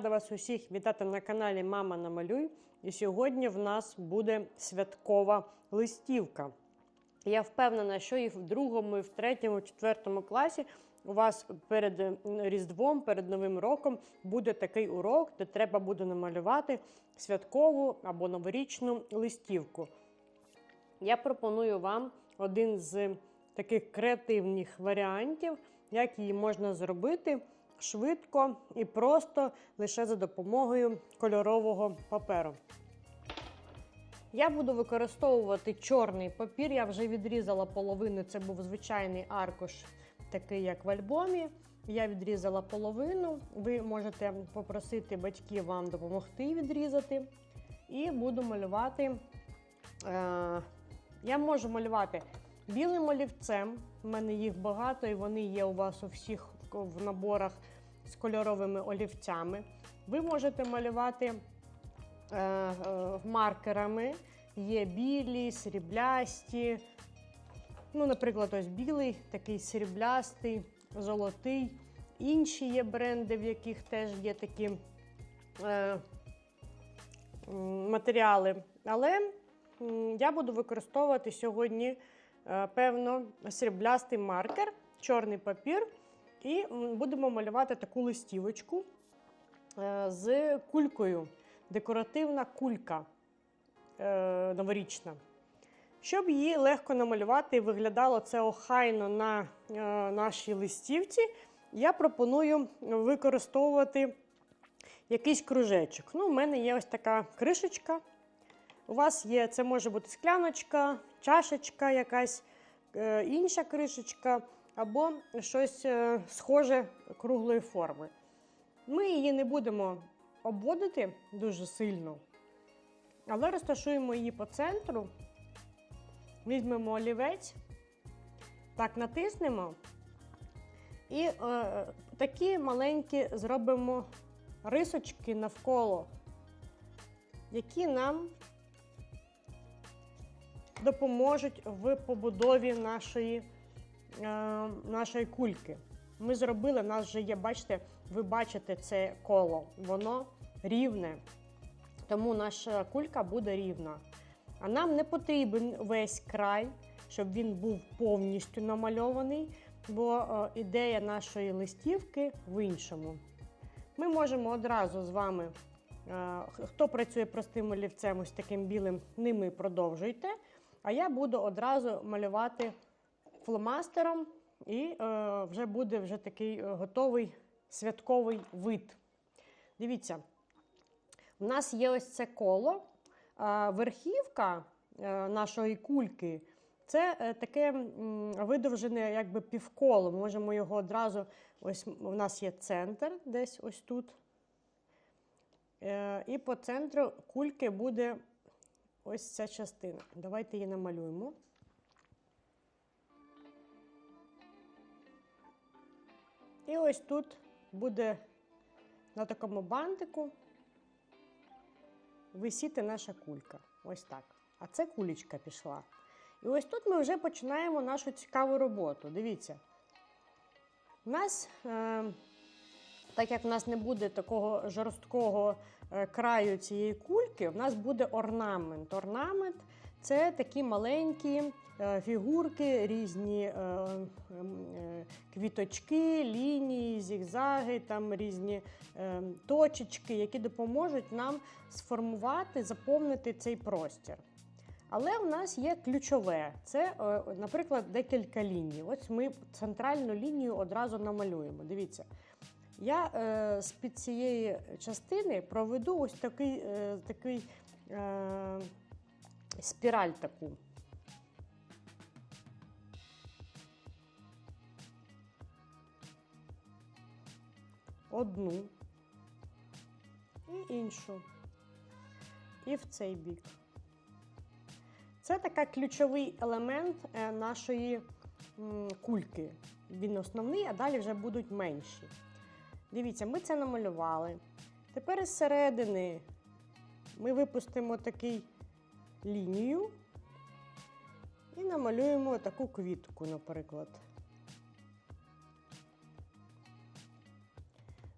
рада вас усіх вітати на каналі Мама Намалюй. І сьогодні в нас буде святкова листівка. Я впевнена, що і в другому, і в третьому, і в четвертому класі у вас перед е, Різдвом, перед Новим роком буде такий урок, де треба буде намалювати святкову або новорічну листівку. Я пропоную вам один з таких креативних варіантів, як її можна зробити швидко і просто лише за допомогою кольорового паперу. Я буду використовувати чорний папір. Я вже відрізала половину. Це був звичайний аркуш, такий як в альбомі. Я відрізала половину. Ви можете попросити батьків вам допомогти відрізати. І буду малювати. Е, я можу малювати білим олівцем. У мене їх багато, і вони є у вас у всіх в наборах з кольоровими олівцями. Ви можете малювати е, е, маркерами. Є білі, сріблясті. Ну, наприклад, ось білий, такий сріблястий, золотий. Інші є бренди, в яких теж є такі е, матеріали. Але я буду використовувати сьогодні, е, певно, сріблястий маркер, чорний папір. І будемо малювати таку листівочку е, з кулькою. Декоративна кулька е, новорічна. Щоб її легко намалювати і виглядало це охайно на е, нашій листівці, я пропоную використовувати якийсь кружечок. Ну, У мене є ось така кришечка. У вас є, це може бути скляночка, чашечка, якась інша кришечка, або щось е, схоже круглої форми. Ми її не будемо обводити дуже сильно, але розташуємо її по центру. Візьмемо олівець, так натиснемо. І е, такі маленькі зробимо рисочки навколо, які нам допоможуть в побудові нашої, нашої кульки. Ми зробили, в нас вже є, бачите, ви бачите це коло, воно рівне. Тому наша кулька буде рівна. А нам не потрібен весь край, щоб він був повністю намальований, бо е, ідея нашої листівки в іншому. Ми можемо одразу з вами, е, хто працює простим олівцем, ось таким білим, ними продовжуйте. А я буду одразу малювати фломастером, і е, вже буде вже такий е, готовий святковий вид. Дивіться, у нас є ось це коло. А Верхівка е, нашої кульки це е, таке м, видовжене якби півколо. Ми можемо його одразу. Ось у нас є центр десь ось тут. Е, І по центру кульки буде ось ця частина. Давайте її намалюємо. І ось тут буде на такому бантику висіти наша кулька. Ось так. А це кулечка пішла. І ось тут ми вже починаємо нашу цікаву роботу. Дивіться. У нас, е, так як в нас не буде такого жорсткого е, краю цієї кульки, в нас буде орнамент. Орнамент це такі маленькі е, фігурки, різні е, е, квіточки, лінії, зігзаги, там різні точечки, які допоможуть нам сформувати, заповнити цей простір. Але у нас є ключове це, наприклад, декілька ліній. Ось ми центральну лінію одразу намалюємо. Дивіться. Я е, з під цієї частини проведу ось такий, е, такий е, спіраль таку. Одну і іншу. І в цей бік. Це така ключовий елемент е, нашої кульки. Він основний, а далі вже будуть менші. Дивіться, ми це намалювали. Тепер із середини ми випустимо такий лінію і намалюємо таку квітку, наприклад.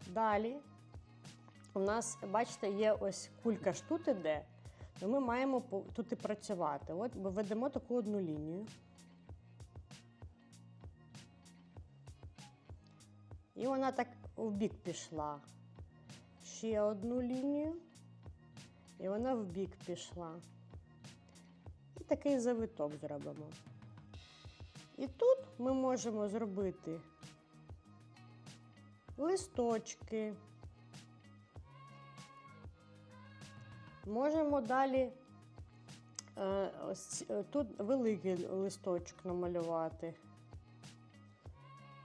Далі у нас, бачите, є ось кулька ж тут іде, то ми маємо тут і працювати. От ми ведемо таку одну лінію. І вона так в бік пішла. Ще одну лінію. І вона в бік пішла. І такий завиток зробимо. І тут ми можемо зробити листочки. Можемо далі е, ось е, тут великий листочок намалювати.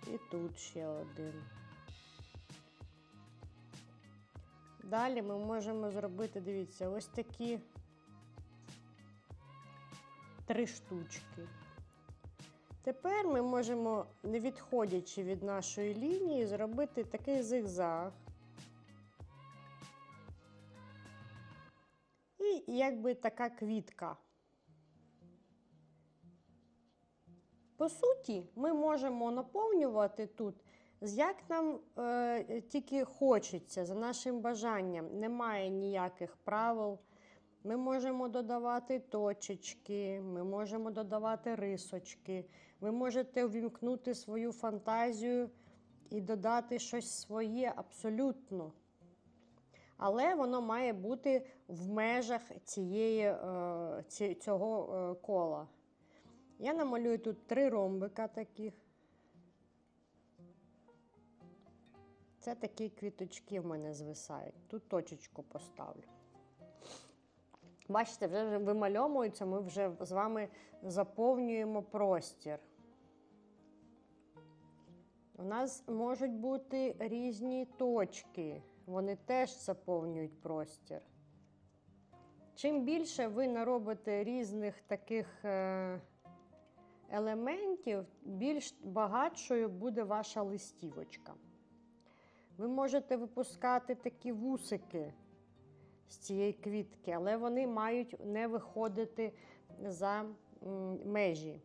І тут ще один. Далі ми можемо зробити, дивіться, ось такі три штучки. Тепер ми можемо, не відходячи від нашої лінії, зробити такий зигзаг. І якби така квітка. По суті, ми можемо наповнювати тут, як нам е, тільки хочеться, за нашим бажанням. Немає ніяких правил. Ми можемо додавати точечки, ми можемо додавати рисочки. Ви можете увімкнути свою фантазію і додати щось своє абсолютно. Але воно має бути в межах цієї, е, цього е, кола. Я намалюю тут три ромбика таких. Це такі квіточки в мене звисають. Тут точечку поставлю. Бачите, вже вимальовується, ми вже з вами заповнюємо простір. У нас можуть бути різні точки, вони теж заповнюють простір. Чим більше ви наробите різних таких е, елементів, більш багатшою буде ваша листівочка. Ви можете випускати такі вусики з цієї квітки, але вони мають не виходити за межі.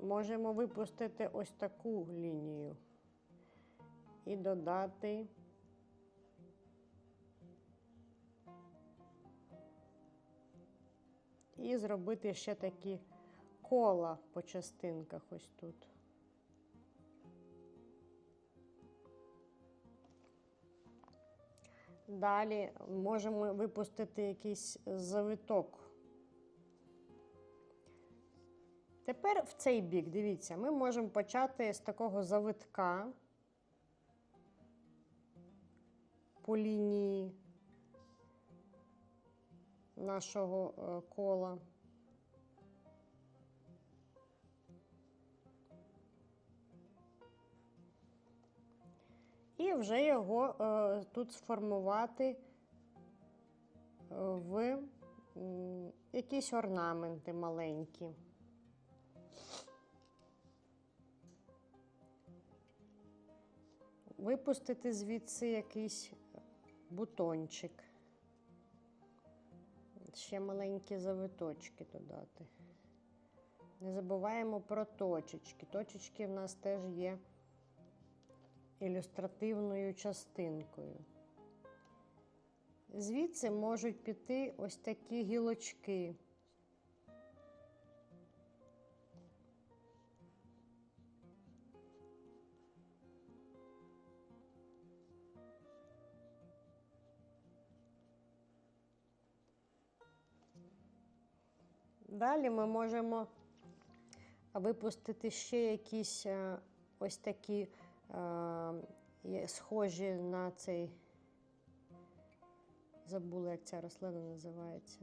Можемо випустити ось таку лінію і додати і зробити ще такі кола по частинках ось тут. Далі можемо випустити якийсь завиток. Тепер в цей бік, дивіться, ми можемо почати з такого завитка по лінії нашого е, кола. Вже його е, тут сформувати е, в м, якісь орнаменти маленькі. Випустити звідси якийсь бутончик. Ще маленькі завиточки додати. Не забуваємо про точечки. Точечки в нас теж є ілюстративною частинкою. Звідси можуть піти ось такі гілочки. Далі ми можемо випустити ще якісь е, ось такі схожі на цей. Забула, як ця рослина називається.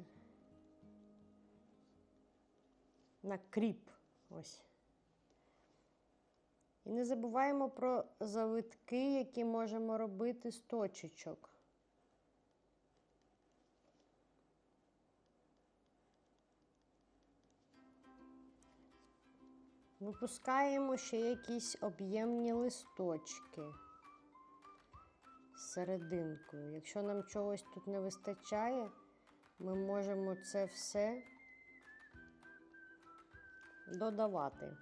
На кріп. Ось. І не забуваємо про завитки, які можемо робити з точечок. Випускаємо ще якісь об'ємні листочки серединкою. Якщо нам чогось тут не вистачає, ми можемо це все додавати.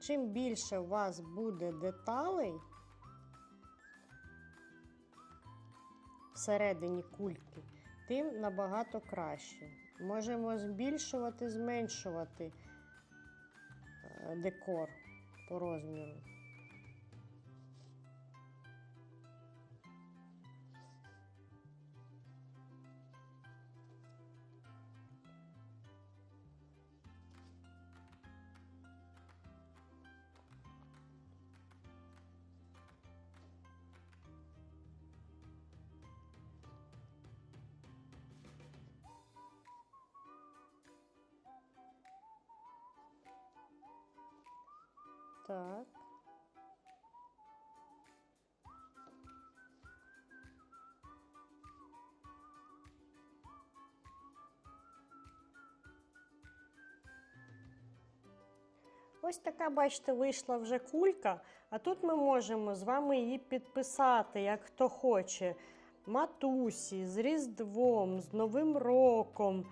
Чим більше у вас буде деталей всередині кульки, тим набагато краще. Можемо збільшувати, зменшувати е, декор по розміру. Так. Ось така, бачите, вийшла вже кулька, а тут ми можемо з вами її підписати, як хто хоче. Матусі, з Різдвом, з Новим роком,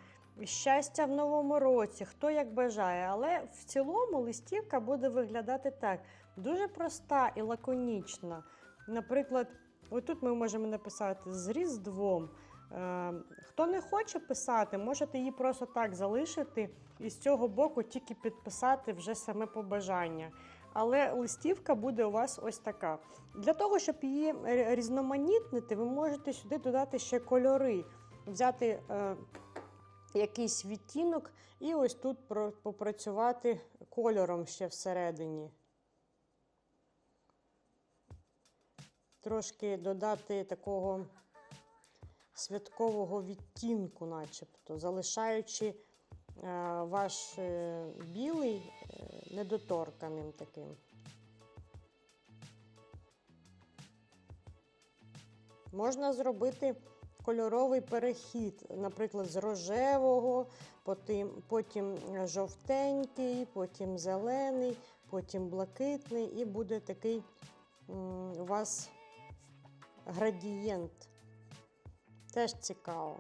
щастя в новому році, хто як бажає. Але в цілому листівка буде виглядати так: дуже проста і лаконічна. Наприклад, отут ми можемо написати з Різдвом. Е, Хто не хоче писати, можете її просто так залишити і з цього боку тільки підписати вже саме побажання. Але листівка буде у вас ось така. Для того, щоб її різноманітнити, ви можете сюди додати ще кольори, взяти е, якийсь відтінок і ось тут попрацювати кольором ще всередині. Трошки додати такого святкового відтінку, начебто, залишаючи е, ваш е, білий е, недоторканим таким. Можна зробити кольоровий перехід, наприклад, з рожевого, потім, потім жовтенький, потім зелений, потім блакитний, і буде такий у вас градієнт. Теж цікаво.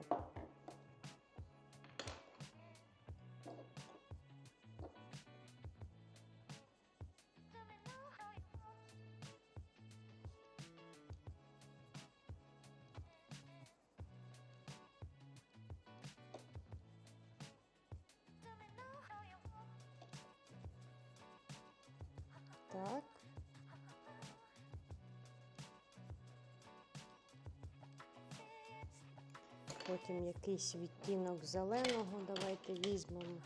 Потім якийсь відтінок зеленого. Давайте візьмемо.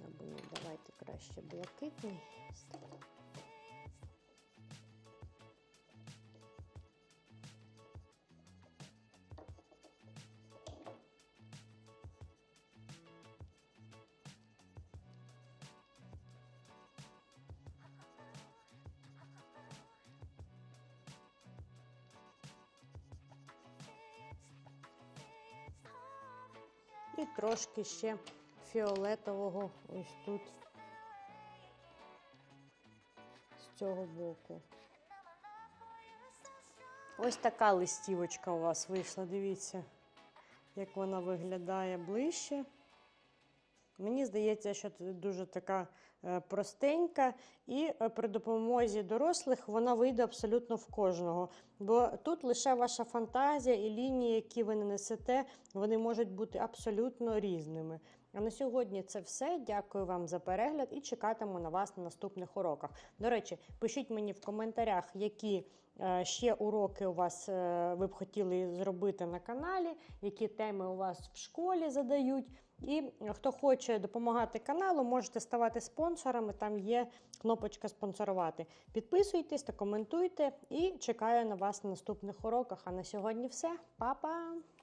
Або ні, давайте краще блакитний. І трошки ще фіолетового ось тут з цього боку. Ось така листівочка у вас вийшла. Дивіться, як вона виглядає ближче. Мені здається, що це дуже така е, простенька, і е, при допомозі дорослих вона вийде абсолютно в кожного. Бо тут лише ваша фантазія і лінії, які ви нанесете, вони можуть бути абсолютно різними. А на сьогодні це все. Дякую вам за перегляд і чекатиму на вас на наступних уроках. До речі, пишіть мені в коментарях, які ще уроки у вас е, ви б хотіли зробити на каналі, які теми у вас в школі задають. І хто хоче допомагати каналу, можете ставати спонсорами. Там є кнопочка спонсорувати. Підписуйтесь та коментуйте і чекаю на вас на наступних уроках. А на сьогодні все. Па-па!